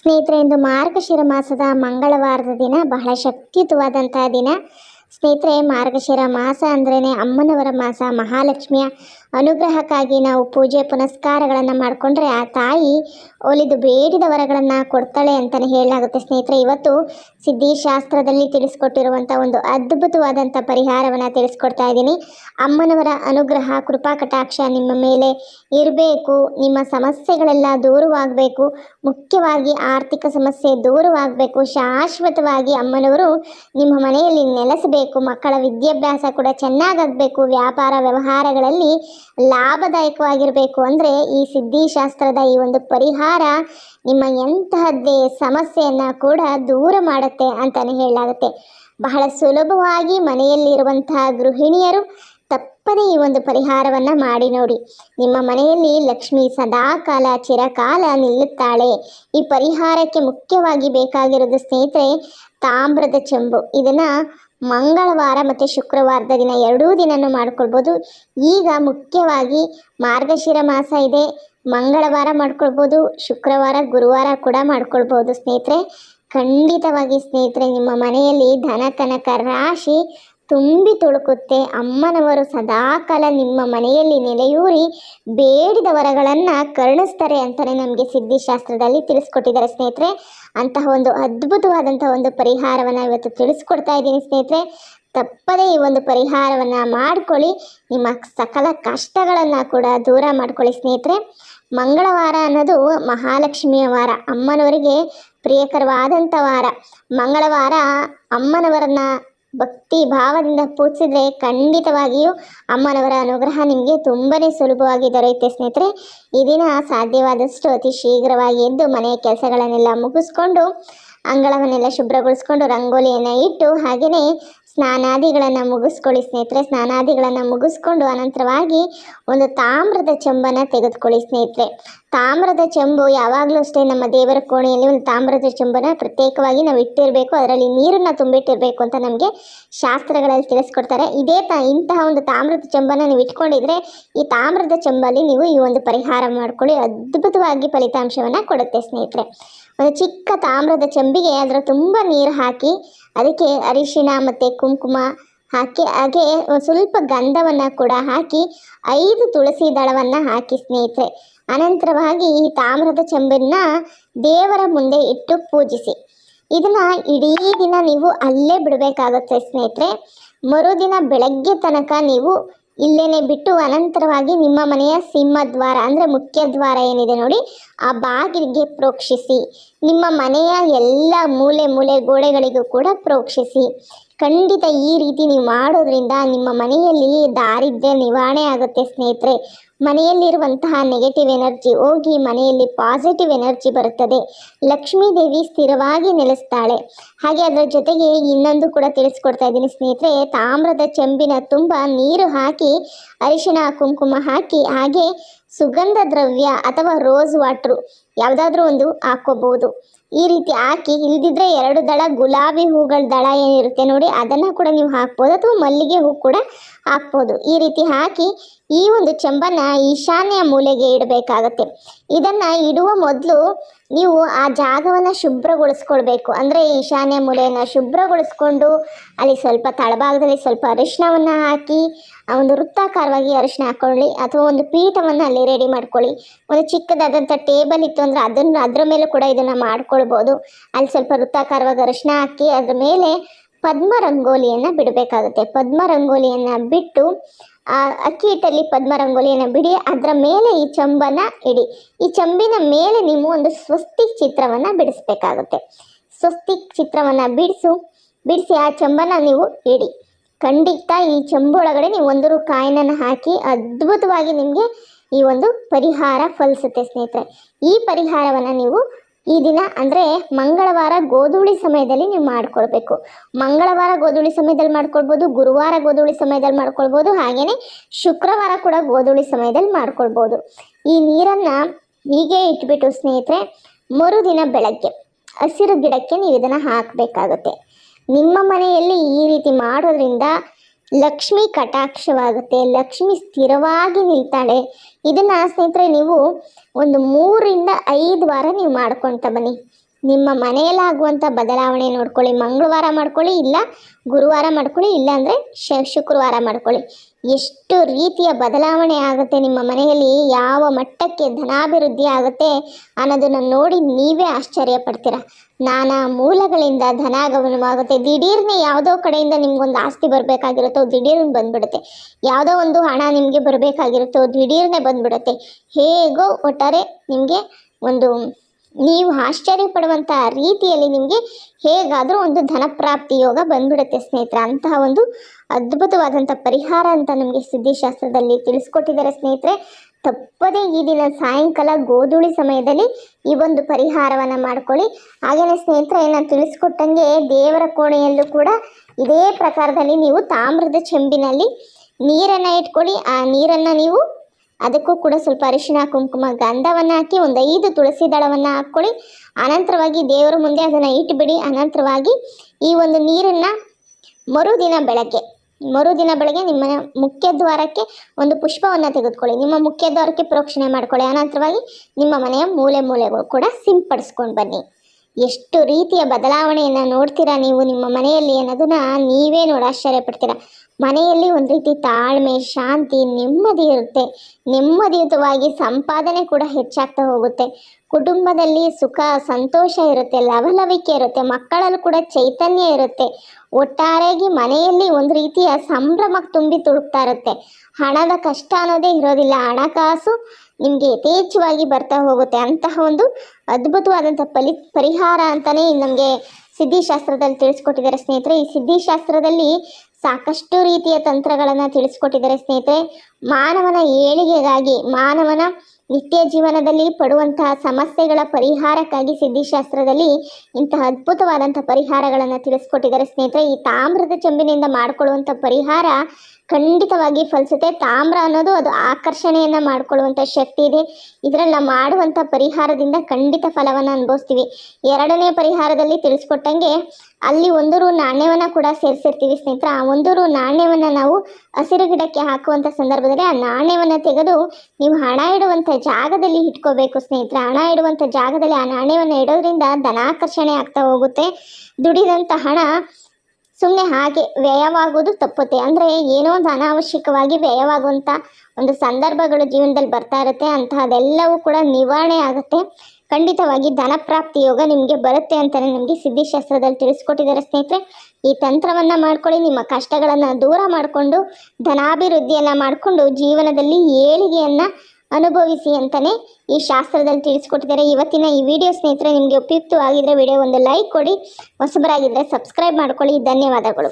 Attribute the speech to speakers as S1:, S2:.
S1: ಸ್ನೇಹಿತರೆ ಇಂದು ಮಾರ್ಗಶಿರ ಮಾಸದ ಮಂಗಳವಾರದ ದಿನ, ಬಹಳ ಶಕ್ತಿಯುತವಾದಂತಹ ದಿನ. ಸ್ನೇಹಿತರೆ, ಮಾರ್ಗಶಿರ ಮಾಸ ಅಂದ್ರೇ ಅಮ್ಮನವರ ಮಾಸ, ಮಹಾಲಕ್ಷ್ಮಿಯ ಅನುಗ್ರಹಕ್ಕಾಗಿ ನಾವು ಪೂಜೆ ಪುನಸ್ಕಾರಗಳನ್ನು ಮಾಡಿಕೊಂಡ್ರೆ ಆ ತಾಯಿ ಒಲಿದು ಬೇಡಿದ ವರಗಳನ್ನು ಕೊಡ್ತಾಳೆ ಅಂತಲೇ ಹೇಳಲಾಗುತ್ತೆ ಸ್ನೇಹಿತರೆ. ಇವತ್ತು ಸಿದ್ಧಿಶಾಸ್ತ್ರದಲ್ಲಿ ತಿಳಿಸ್ಕೊಟ್ಟಿರುವಂಥ ಒಂದು ಅದ್ಭುತವಾದಂಥ ಪರಿಹಾರವನ್ನು ತಿಳಿಸ್ಕೊಡ್ತಾ ಇದ್ದೀನಿ. ಅಮ್ಮನವರ ಅನುಗ್ರಹ, ಕೃಪಾ ಕಟಾಕ್ಷ ನಿಮ್ಮ ಮೇಲೆ ಇರಬೇಕು. ನಿಮ್ಮ ಸಮಸ್ಯೆಗಳೆಲ್ಲ ದೂರವಾಗಬೇಕು. ಮುಖ್ಯವಾಗಿ ಆರ್ಥಿಕ ಸಮಸ್ಯೆ ದೂರವಾಗಬೇಕು. ಶಾಶ್ವತವಾಗಿ ಅಮ್ಮನವರು ನಿಮ್ಮ ಮನೆಯಲ್ಲಿ ನೆಲೆಸಬೇಕು. ಮಕ್ಕಳ ವಿದ್ಯಾಭ್ಯಾಸ ಕೂಡ ಚೆನ್ನಾಗಾಗಬೇಕು. ವ್ಯಾಪಾರ ವ್ಯವಹಾರಗಳಲ್ಲಿ ಲಾಭದಾಯಕವಾಗಿರಬೇಕು ಅಂದರೆ ಈ ಸಿದ್ಧಿಶಾಸ್ತ್ರದ ಈ ಒಂದು ಪರಿಹಾರ ನಿಮ್ಮ ಎಂತಹದ್ದೇ ಸಮಸ್ಯೆಯನ್ನು ಕೂಡ ದೂರ ಮಾಡುತ್ತೆ ಅಂತಲೇ ಹೇಳಲಾಗುತ್ತೆ. ಬಹಳ ಸುಲಭವಾಗಿ ಮನೆಯಲ್ಲಿರುವಂತಹ ಗೃಹಿಣಿಯರು ತಪ್ಪದೇ ಈ ಒಂದು ಪರಿಹಾರವನ್ನು ಮಾಡಿ ನೋಡಿ. ನಿಮ್ಮ ಮನೆಯಲ್ಲಿ ಲಕ್ಷ್ಮಿ ಸದಾಕಾಲ ಚಿರಕಾಲ ನಿಲ್ಲುತ್ತಾಳೆ. ಈ ಪರಿಹಾರಕ್ಕೆ ಮುಖ್ಯವಾಗಿ ಬೇಕಾಗಿರೋದು ಸ್ನೇಹಿತರೆ ತಾಮ್ರದ ಚೆಂಬು. ಇದನ್ನು ಮಂಗಳವಾರ ಮತ್ತು ಶುಕ್ರವಾರದ ದಿನ ಎರಡೂ ದಿನನೂ ಮಾಡ್ಕೊಳ್ಬೋದು. ಈಗ ಮುಖ್ಯವಾಗಿ ಮಾರ್ಗಶಿರ ಮಾಸ ಇದೆ. ಮಂಗಳವಾರ ಮಾಡ್ಕೊಳ್ಬೋದು, ಶುಕ್ರವಾರ, ಗುರುವಾರ ಕೂಡ ಮಾಡ್ಕೊಳ್ಬೋದು ಸ್ನೇಹಿತರೆ. ಖಂಡಿತವಾಗಿ ಸ್ನೇಹಿತರೆ, ನಿಮ್ಮ ಮನೆಯಲ್ಲಿ ಧನ, ಕನಕ ರಾಶಿ ತುಂಬಿ ತುಳುಕುತ್ತೆ. ಅಮ್ಮನವರು ಸದಾಕಾಲ ನಿಮ್ಮ ಮನೆಯಲ್ಲಿ ನೆಲೆಯೂರಿ ಬೇಡಿದ ವರಗಳನ್ನು ಕರುಣಿಸ್ತಾರೆ ಅಂತಲೇ ನಮಗೆ ಸಿದ್ಧಿಶಾಸ್ತ್ರದಲ್ಲಿ ತಿಳಿಸ್ಕೊಟ್ಟಿದ್ದಾರೆ ಸ್ನೇಹಿತರೆ. ಅಂತಹ ಒಂದು ಅದ್ಭುತವಾದಂಥ ಒಂದು ಪರಿಹಾರವನ್ನು ಇವತ್ತು ತಿಳಿಸ್ಕೊಡ್ತಾ ಇದ್ದೀನಿ ಸ್ನೇಹಿತರೆ. ತಪ್ಪದೇ ಈ ಒಂದು ಪರಿಹಾರವನ್ನು ಮಾಡಿಕೊಳ್ಳಿ. ನಿಮ್ಮ ಸಕಲ ಕಷ್ಟಗಳನ್ನು ಕೂಡ ದೂರ ಮಾಡ್ಕೊಳ್ಳಿ ಸ್ನೇಹಿತರೆ. ಮಂಗಳವಾರ ಅನ್ನೋದು ಮಹಾಲಕ್ಷ್ಮಿಯ ವಾರ. ಅಮ್ಮನವರಿಗೆ ಪ್ರಿಯಕರವಾದಂಥ ವಾರ. ಮಂಗಳವಾರ ಅಮ್ಮನವರನ್ನ ಭಕ್ತಿ ಭಾವದಿಂದ ಪೂಜಿಸಿದ್ರೆ ಖಂಡಿತವಾಗಿಯೂ ಅಮ್ಮನವರ ಅನುಗ್ರಹ ನಿಮಗೆ ತುಂಬನೇ ಸುಲಭವಾಗಿ ದೊರೆಯುತ್ತೆ ಸ್ನೇಹಿತರೆ. ಈ ದಿನ ಸಾಧ್ಯವಾದಷ್ಟು ಅತಿ ಶೀಘ್ರವಾಗಿ ಎದ್ದು ಮನೆಯ ಕೆಲಸಗಳನ್ನೆಲ್ಲ ಮುಗಿಸ್ಕೊಂಡು ಅಂಗಳವನ್ನೆಲ್ಲ ಶುಭ್ರಗೊಳಿಸ್ಕೊಂಡು ರಂಗೋಲಿಯನ್ನು ಇಟ್ಟು ಹಾಗೆಯೇ ಸ್ನಾನಾದಿಗಳನ್ನು ಮುಗಿಸ್ಕೊಳ್ಳಿ ಸ್ನೇಹಿತರೆ. ಸ್ನಾನಾದಿಗಳನ್ನು ಮುಗಿಸ್ಕೊಂಡು ಅನಂತರವಾಗಿ ಒಂದು ತಾಮ್ರದ ಚೆಂಬನ್ನು ತೆಗೆದುಕೊಳ್ಳಿ ಸ್ನೇಹಿತರೆ. ತಾಮ್ರದ ಚೆಂಬು ಯಾವಾಗಲೂ ಅಷ್ಟೇ ನಮ್ಮ ದೇವರ ಕೋಣೆಯಲ್ಲಿ ಒಂದು ತಾಮ್ರದ ಚೆಂಬನ್ನು ಪ್ರತ್ಯೇಕವಾಗಿ ನಾವು ಇಟ್ಟಿರಬೇಕು. ಅದರಲ್ಲಿ ನೀರನ್ನು ತುಂಬಿಟ್ಟಿರಬೇಕು ಅಂತ ನಮಗೆ ಶಾಸ್ತ್ರಗಳಲ್ಲಿ ತಿಳಿಸ್ಕೊಡ್ತಾರೆ. ಇದೇ ತ, ಇಂತಹ ಒಂದು ತಾಮ್ರದ ಚೆಂಬನ್ನು ನೀವು ಇಟ್ಕೊಂಡಿದ್ರೆ ಈ ತಾಮ್ರದ ಚೆಂಬಲ್ಲಿ ನೀವು ಈ ಒಂದು ಪರಿಹಾರ ಮಾಡಿಕೊಳ್ಳಿ. ಅದ್ಭುತವಾಗಿ ಫಲಿತಾಂಶವನ್ನು ಕೊಡುತ್ತೆ ಸ್ನೇಹಿತರೆ. ಒಂದು ಚಿಕ್ಕ ತಾಮ್ರದ ಚೆಂಬಿಗೆ ಅದರ ತುಂಬ ನೀರು ಹಾಕಿ, ಅದಕ್ಕೆ ಅರಿಶಿನ ಮತ್ತು ಕುಂಕುಮ ಹಾಕಿ, ಹಾಗೆ ಸ್ವಲ್ಪ ಗಂಧವನ್ನು ಕೂಡ ಹಾಕಿ, ಐದು ತುಳಸಿ ದಳವನ್ನು ಹಾಕಿ ಸ್ನೇಹಿತರೆ. ಅನಂತರವಾಗಿ ಈ ತಾಮ್ರದ ಚೆಂಬನ್ನು ದೇವರ ಮುಂದೆ ಇಟ್ಟು ಪೂಜಿಸಿ. ಇದನ್ನು ಇಡೀ ದಿನ ನೀವು ಅಲ್ಲೇ ಬಿಡಬೇಕಾಗುತ್ತೆ ಸ್ನೇಹಿತರೆ. ಮರುದಿನ ಬೆಳಗ್ಗೆ ತನಕ ನೀವು ಇಲ್ಲೇನೆ ಬಿಟ್ಟು ಅನಂತರವಾಗಿ ನಿಮ್ಮ ಮನೆಯ ಸಿಂಹದ್ವಾರ ಅಂದರೆ ಮುಖ್ಯ ದ್ವಾರ ಏನಿದೆ ನೋಡಿ, ಆ ಬಾಗಿಲಿಗೆ ಪ್ರೋಕ್ಷಿಸಿ. ನಿಮ್ಮ ಮನೆಯ ಎಲ್ಲ ಮೂಲೆ ಮೂಲೆ ಗೋಡೆಗಳಿಗೂ ಕೂಡ ಪ್ರೋಕ್ಷಿಸಿ. ಖಂಡಿತ ಈ ರೀತಿ ನೀವು ಮಾಡೋದ್ರಿಂದ ನಿಮ್ಮ ಮನೆಯಲ್ಲಿ ದಾರಿದ್ರ್ಯ ನಿವಾರಣೆ ಆಗುತ್ತೆ ಸ್ನೇಹಿತರೆ. ಮನೆಯಲ್ಲಿರುವಂತಹ ನೆಗೆಟಿವ್ ಎನರ್ಜಿ ಹೋಗಿ ಮನೆಯಲ್ಲಿ ಪಾಸಿಟಿವ್ ಎನರ್ಜಿ ಬರುತ್ತದೆ. ಲಕ್ಷ್ಮೀ ದೇವಿ ಸ್ಥಿರವಾಗಿ ನೆಲೆಸ್ತಾಳೆ. ಹಾಗೆ ಅದರ ಜೊತೆಗೆ ಇನ್ನೊಂದು ಕೂಡ ತಿಳಿಸ್ಕೊಡ್ತಾ ಇದ್ದೀನಿ ಸ್ನೇಹಿತರೆ. ತಾಮ್ರದ ಚೆಂಬಿನ ತುಂಬ ನೀರು ಹಾಕಿ ಅರಿಶಿನ ಕುಂಕುಮ ಹಾಕಿ, ಹಾಗೆ ಸುಗಂಧ ದ್ರವ್ಯ ಅಥವಾ ರೋಸ್ ವಾಟ್ರು ಯಾವುದಾದ್ರೂ ಒಂದು ಹಾಕೋಬಹುದು ಈ ರೀತಿ ಹಾಕಿ, ಇಲ್ದಿದ್ರೆ ಎರಡು ದಳ ಗುಲಾಬಿ ಹೂಗಳ ದಳ ಏನಿರುತ್ತೆ ನೋಡಿ, ಅದನ್ನು ಕೂಡ ನೀವು ಹಾಕ್ಬೋದು. ಅಥವಾ ಮಲ್ಲಿಗೆ ಹೂ ಕೂಡ ಹಾಕ್ಬೋದು. ಈ ರೀತಿ ಹಾಕಿ ಈ ಒಂದು ಚೆಂಬನ್ನು ಈಶಾನ್ಯ ಮೂಲೆಗೆ ಇಡಬೇಕಾಗತ್ತೆ. ಇದನ್ನು ಇಡುವ ಮೊದಲು ನೀವು ಆ ಜಾಗವನ್ನು ಶುಭ್ರಗೊಳಿಸ್ಕೊಳ್ಬೇಕು. ಅಂದರೆ ಈಶಾನ್ಯ ಮೂಲೆಯನ್ನು ಶುಭ್ರಗೊಳಿಸ್ಕೊಂಡು ಅಲ್ಲಿ ಸ್ವಲ್ಪ ತಳಭಾಗದಲ್ಲಿ ಸ್ವಲ್ಪ ಅರಿಶಿಣವನ್ನು ಹಾಕಿ, ಆ ಒಂದು ವೃತ್ತಾಕಾರವಾಗಿ ಅರಿಶಿಣ ಹಾಕ್ಕೊಳ್ಳಿ ಅಥವಾ ಒಂದು ಪೀಠವನ್ನು ಅಲ್ಲಿ ರೆಡಿ ಮಾಡ್ಕೊಳ್ಳಿ. ಒಂದು ಚಿಕ್ಕದಾದಂಥ ಟೇಬಲ್ ಇತ್ತು ಅಂದರೆ ಅದನ್ನು, ಅದರ ಮೇಲೆ ಕೂಡ ಇದನ್ನು ಮಾಡ್ಕೊಳ್ಬೋದು. ಅಲ್ಲಿ ಸ್ವಲ್ಪ ವೃತ್ತಾಕಾರವಾಗಿ ಅರಿಶಿನ ಹಾಕಿ, ಅದರ ಮೇಲೆ ಪದ್ಮ ರಂಗೋಲಿಯನ್ನು ಬಿಡಬೇಕಾಗುತ್ತೆ. ಪದ್ಮ ರಂಗೋಲಿಯನ್ನು ಬಿಟ್ಟು ಅಕ್ಕಿ ಹಿಟ್ಟಲ್ಲಿ ಪದ್ಮ ರಂಗೋಲಿಯನ್ನು ಬಿಡಿ, ಅದರ ಮೇಲೆ ಈ ಚಂಬನ ಇಡಿ. ಈ ಚಂಬಿನ ಮೇಲೆ ನೀವು ಒಂದು ಸ್ವಸ್ತಿಕ್ ಚಿತ್ರವನ್ನು ಬಿಡಿಸ್ಬೇಕಾಗುತ್ತೆ. ಸ್ವಸ್ತಿಕ್ ಚಿತ್ರವನ್ನು ಬಿಡಿಸು, ಬಿಡಿಸಿ ಆ ಚಂಬನ ನೀವು ಇಡಿ. ಖಂಡಿತ ಈ ಚಂಬೊಳಗಡೆ ನೀವು ಒಂದು ಕಾಯಿನನ್ನು ಹಾಕಿ ಅದ್ಭುತವಾಗಿ ನಿಮಗೆ ಈ ಒಂದು ಪರಿಹಾರ ಫಲಿಸುತ್ತೆ ಸ್ನೇಹಿತರೆ. ಈ ಪರಿಹಾರವನ್ನು ನೀವು ಈ ದಿನ ಅಂದರೆ ಮಂಗಳವಾರ ಗೋಧೂಳಿ ಸಮಯದಲ್ಲಿ ನೀವು ಮಾಡ್ಕೊಳ್ಬೇಕು. ಮಂಗಳವಾರ ಗೋಧೂಳಿ ಸಮಯದಲ್ಲಿ ಮಾಡ್ಕೊಳ್ಬೋದು, ಗುರುವಾರ ಗೋಧೂಳಿ ಸಮಯದಲ್ಲಿ ಮಾಡ್ಕೊಳ್ಬೋದು ಹಾಗೆಯೇ ಶುಕ್ರವಾರ ಕೂಡ ಗೋಧೂಳಿ ಸಮಯದಲ್ಲಿ ಮಾಡ್ಕೊಳ್ಬೋದು. ಈ ನೀರನ್ನು ಹೀಗೆ ಇಟ್ಬಿಟ್ಟು ಸ್ನೇಹಿತರೆ, ಮರುದಿನ ಬೆಳಗ್ಗೆ ಹಸಿರು ಗಿಡಕ್ಕೆ ನೀವು ಇದನ್ನು ಹಾಕಬೇಕಾಗುತ್ತೆ. ನಿಮ್ಮ ಮನೆಯಲ್ಲಿ ಈ ರೀತಿ ಮಾಡೋದ್ರಿಂದ ಲಕ್ಷ್ಮಿ ಕಟಾಕ್ಷವಾಗುತ್ತೆ, ಲಕ್ಷ್ಮಿ ಸ್ಥಿರವಾಗಿ ನಿಲ್ತಾಳೆ. ಇದನ್ನು ಸ್ನೇಹಿತರೆ, ನೀವು ಒಂದು ಮೂರಿಂದ ಐದು ವಾರ ನೀವು ಮಾಡ್ಕೊತ ಬನ್ನಿ. ನಿಮ್ಮ ಮನೆಯಲ್ಲಾಗುವಂಥ ಬದಲಾವಣೆ ನೋಡ್ಕೊಳ್ಳಿ. ಮಂಗಳವಾರ ಮಾಡ್ಕೊಳ್ಳಿ, ಇಲ್ಲ ಗುರುವಾರ ಮಾಡ್ಕೊಳ್ಳಿ ಇಲ್ಲಾಂದರೆ ಶ, ಶುಕ್ರವಾರ ಮಾಡ್ಕೊಳ್ಳಿ. ಎಷ್ಟು ರೀತಿಯ ಬದಲಾವಣೆ ಆಗುತ್ತೆ ನಿಮ್ಮ ಮನೆಯಲ್ಲಿ, ಯಾವ ಮಟ್ಟಕ್ಕೆ ಧನಾಭಿವೃದ್ಧಿ ಆಗುತ್ತೆ ಅನ್ನೋದನ್ನು ನೋಡಿ ನೀವೇ ಆಶ್ಚರ್ಯ ಪಡ್ತೀರ. ನಾನಾ ಮೂಲಗಳಿಂದ ಧನಾಗಮನವಾಗುತ್ತೆ ದಿಢೀರ್ನೆ ಯಾವುದೋ ಕಡೆಯಿಂದ ನಿಮ್ಗೊಂದು ಆಸ್ತಿ ಬರಬೇಕಾಗಿರುತ್ತೋ, ದಿಢೀರ್ನ ಬಂದ್ಬಿಡುತ್ತೆ. ಯಾವುದೋ ಒಂದು ಹಣ ನಿಮಗೆ ಬರಬೇಕಾಗಿರುತ್ತೋ, ದಿಢೀರ್ನೆ ಬಂದ್ಬಿಡುತ್ತೆ. ಹೇಗೋ ಒಟ್ಟಾರೆ ನಿಮಗೆ ಒಂದು, ನೀವು ಆಶ್ಚರ್ಯ ಪಡುವಂಥ ರೀತಿಯಲ್ಲಿ ನಿಮಗೆ ಹೇಗಾದರೂ ಒಂದು ಧನಪ್ರಾಪ್ತಿ ಯೋಗ ಬಂದ್ಬಿಡುತ್ತೆ ಸ್ನೇಹಿತರೆ. ಅಂತಹ ಒಂದು ಅದ್ಭುತವಾದಂಥ ಪರಿಹಾರ ಅಂತ ನಮಗೆ ಸಿದ್ಧಿಶಾಸ್ತ್ರದಲ್ಲಿ ತಿಳಿಸ್ಕೊಟ್ಟಿದ್ದಾರೆ ಸ್ನೇಹಿತರೆ. ತಪ್ಪದೇ ಈ ದಿನ ಸಾಯಂಕಾಲ ಗೋಧೂಳಿ ಸಮಯದಲ್ಲಿ ಈ ಒಂದು ಪರಿಹಾರವನ್ನು ಮಾಡ್ಕೊಳ್ಳಿ. ಹಾಗೆಯೇ ಸ್ನೇಹಿತರೆ ನಾನು ತಿಳಿಸ್ಕೊಟ್ಟಂಗೆ ದೇವರ ಕೋಣೆಯಲ್ಲೂ ಕೂಡ ಇದೇ ಪ್ರಕಾರದಲ್ಲಿ ನೀವು ತಾಮ್ರದ ಚೆಂಬಿನಲ್ಲಿ ನೀರನ್ನು ಇಟ್ಕೊಳ್ಳಿ. ಆ ನೀರನ್ನು ನೀವು ಅದಕ್ಕೂ ಕೂಡ ಸ್ವಲ್ಪ ಅರಿಶಿನ ಕುಂಕುಮ, ಗಂಧವನ್ನು ಹಾಕಿ ಒಂದು ಐದು ತುಳಸಿ ದಳವನ್ನು ಹಾಕ್ಕೊಳ್ಳಿ. ಅನಂತರವಾಗಿ ದೇವರ ಮುಂದೆ ಅದನ್ನು ಇಟ್ಬಿಡಿ. ಅನಂತರವಾಗಿ ಈ ಒಂದು ನೀರನ್ನು ಮರುದಿನ ಬೆಳಗ್ಗೆ ಮರುದಿನ ಬೆಳಗ್ಗೆ ನಿಮ್ಮ ಮುಖ್ಯ ದ್ವಾರಕ್ಕೆ ಒಂದು ಪುಷ್ಪವನ್ನು ತೆಗೆದುಕೊಳ್ಳಿ. ನಿಮ್ಮ ಮುಖ್ಯ ದ್ವಾರಕ್ಕೆ ಪ್ರೋಕ್ಷಣೆ ಮಾಡ್ಕೊಳ್ಳಿ. ಅನಂತರವಾಗಿ ನಿಮ್ಮ ಮನೆಯ ಮೂಲೆ ಮೂಲೆಗಳು ಕೂಡ ಸಿಂಪಡಿಸ್ಕೊಂಡು ಬನ್ನಿ. ಎಷ್ಟು ರೀತಿಯ ಬದಲಾವಣೆಯನ್ನು ನೋಡ್ತೀರಾ ನೀವು ನಿಮ್ಮ ಮನೆಯಲ್ಲಿ ಅನ್ನೋದನ್ನ ನೀವೇ ನೋಡಿ ಆಶ್ಚರ್ಯ ಪಡ್ತೀರಾ. ಮನೆಯಲ್ಲಿ ಒಂದು ರೀತಿ ತಾಳ್ಮೆ, ಶಾಂತಿ, ನೆಮ್ಮದಿ ಇರುತ್ತೆ. ನೆಮ್ಮದಿಯುತವಾಗಿ ಸಂಪಾದನೆ ಕೂಡ ಹೆಚ್ಚಾಗ್ತಾ ಹೋಗುತ್ತೆ. ಕುಟುಂಬದಲ್ಲಿ ಸುಖ, ಸಂತೋಷ ಇರುತ್ತೆ, ಲವಲವಿಕೆ ಇರುತ್ತೆ, ಮಕ್ಕಳಲ್ಲೂ ಕೂಡ ಚೈತನ್ಯ ಇರುತ್ತೆ. ಒಟ್ಟಾರೆಯಾಗಿ ಮನೆಯಲ್ಲಿ ಒಂದು ರೀತಿಯ ಸಂಭ್ರಮಕ್ಕೆ ತುಂಬಿ ತುಳುಕ್ತಾ ಇರುತ್ತೆ. ಹಣದ ಕಷ್ಟ ಅನ್ನೋದೇ ಇರೋದಿಲ್ಲ, ಹಣಕಾಸು ನಿಮಗೆ ಯಥೇಚ್ಛವಾಗಿ ಬರ್ತಾ ಹೋಗುತ್ತೆ. ಅಂತಹ ಒಂದು ಅದ್ಭುತವಾದಂಥ ಪಲಿ ಪರಿಹಾರ ಅಂತಲೇ ನಮಗೆ ಸಿದ್ಧಿಶಾಸ್ತ್ರದಲ್ಲಿ ತಿಳಿಸ್ಕೊಟ್ಟಿದ್ದಾರೆ ಸ್ನೇಹಿತರೆ. ಈ ಸಿದ್ಧಿಶಾಸ್ತ್ರದಲ್ಲಿ ಸಾಕಷ್ಟು ರೀತಿಯ ತಂತ್ರಗಳನ್ನು ತಿಳಿಸ್ಕೊಟ್ಟಿದ್ದಾರೆ ಸ್ನೇಹಿತರೆ. ಮಾನವನ ಏಳಿಗೆಗಾಗಿ, ಮಾನವನ ನಿತ್ಯ ಜೀವನದಲ್ಲಿ ಪಡುವಂತಹ ಸಮಸ್ಯೆಗಳ ಪರಿಹಾರಕ್ಕಾಗಿ ಸಿದ್ಧಿಶಾಸ್ತ್ರದಲ್ಲಿ ಇಂತಹ ಅದ್ಭುತವಾದಂಥ ಪರಿಹಾರಗಳನ್ನು ತಿಳಿಸ್ಕೊಟ್ಟಿದ್ದಾರೆ ಸ್ನೇಹಿತರೆ. ಈ ತಾಮ್ರದ ಚೆಂಬಿನಿಂದ ಮಾಡಿಕೊಳ್ಳುವಂಥ ಪರಿಹಾರ ಖಂಡಿತವಾಗಿ ಫಲಿಸುತ್ತೆ. ತಾಮ್ರ ಅನ್ನೋದು ಅದು ಆಕರ್ಷಣೆಯನ್ನು ಮಾಡಿಕೊಳ್ಳುವಂಥ ಶಕ್ತಿ ಇದೆ. ಇದರಲ್ಲಿ ನಾವು ಮಾಡುವಂಥ ಪರಿಹಾರದಿಂದ ಖಂಡಿತ ಫಲವನ್ನು ಅನುಭವಿಸ್ತೀವಿ. ಎರಡನೇ ಪರಿಹಾರದಲ್ಲಿ ತಿಳಿಸ್ಕೊಟ್ಟಂಗೆ ಅಲ್ಲಿ ಒಂದೂರು ನಾಣ್ಯವನ್ನು ಕೂಡ ಸೇರಿಸಿರ್ತೀವಿ ಸ್ನೇಹಿತರೆ. ಆ ಒಂದೂರು ನಾಣ್ಯವನ್ನು ನಾವು ಹಸಿರು ಗಿಡಕ್ಕೆ ಹಾಕುವಂಥ ಸಂದರ್ಭದಲ್ಲಿ ಆ ನಾಣ್ಯವನ್ನು ತೆಗೆದು ನೀವು ಹಣ ಇಡುವಂಥ ಜಾಗದಲ್ಲಿ ಇಟ್ಕೋಬೇಕು ಸ್ನೇಹಿತರೆ. ಹಣ ಇಡುವಂಥ ಜಾಗದಲ್ಲಿ ಆ ನಾಣ್ಯವನ್ನು ಇಡೋದ್ರಿಂದ ಧನಾಕರ್ಷಣೆ ಆಗ್ತಾ ಹೋಗುತ್ತೆ. ದುಡಿದಂಥ ಹಣ ಸುಮ್ಮನೆ ಹಾಗೆ ವ್ಯಯವಾಗುವುದು ತಪ್ಪುತ್ತೆ. ಅಂದರೆ ಏನೋ ಒಂದು ಅನಾವಶ್ಯಕವಾಗಿ ವ್ಯಯವಾಗುವಂಥ ಒಂದು ಸಂದರ್ಭಗಳು ಜೀವನದಲ್ಲಿ ಬರ್ತಾ ಇರುತ್ತೆ. ಅಂತಹದೆಲ್ಲವೂ ಕೂಡ ನಿವಾರಣೆ ಆಗುತ್ತೆ. ಖಂಡಿತವಾಗಿ ಧನಪ್ರಾಪ್ತಿ ಯೋಗ ನಿಮಗೆ ಬರುತ್ತೆ ಅಂತಲೇ ನಿಮಗೆ ಸಿದ್ಧಿಶಾಸ್ತ್ರದಲ್ಲಿ ತಿಳಿಸ್ಕೊಟ್ಟಿದ್ದಾರೆ ಸ್ನೇಹಿತರೆ. ಈ ತಂತ್ರವನ್ನು ಮಾಡ್ಕೊಳ್ಳಿ, ನಿಮ್ಮ ಕಷ್ಟಗಳನ್ನು ದೂರ ಮಾಡಿಕೊಂಡು, ಧನಾಭಿವೃದ್ಧಿಯನ್ನು ಮಾಡಿಕೊಂಡು ಜೀವನದಲ್ಲಿ ಏಳಿಗೆಯನ್ನು ಅನುಭವಿಸಿ ಅಂತಲೇ ಈ ಶಾಸ್ತ್ರದಲ್ಲಿ ತಿಳಿಸ್ಕೊಟ್ಟಿದ್ದಾರೆ. ಇವತ್ತಿನ ಈ ವಿಡಿಯೋ ಸ್ನೇಹಿತರೆ, ನಿಮಗೆ ಉಪಯುಕ್ತವಾಗಿದ್ದರೆ ವಿಡಿಯೋ ಒಂದು ಲೈಕ್ ಕೊಡಿ ಹೊಸಬರಾಗಿದ್ದರೆ ಸಬ್ಸ್ಕ್ರೈಬ್ ಮಾಡ್ಕೊಳ್ಳಿ. ಧನ್ಯವಾದಗಳು.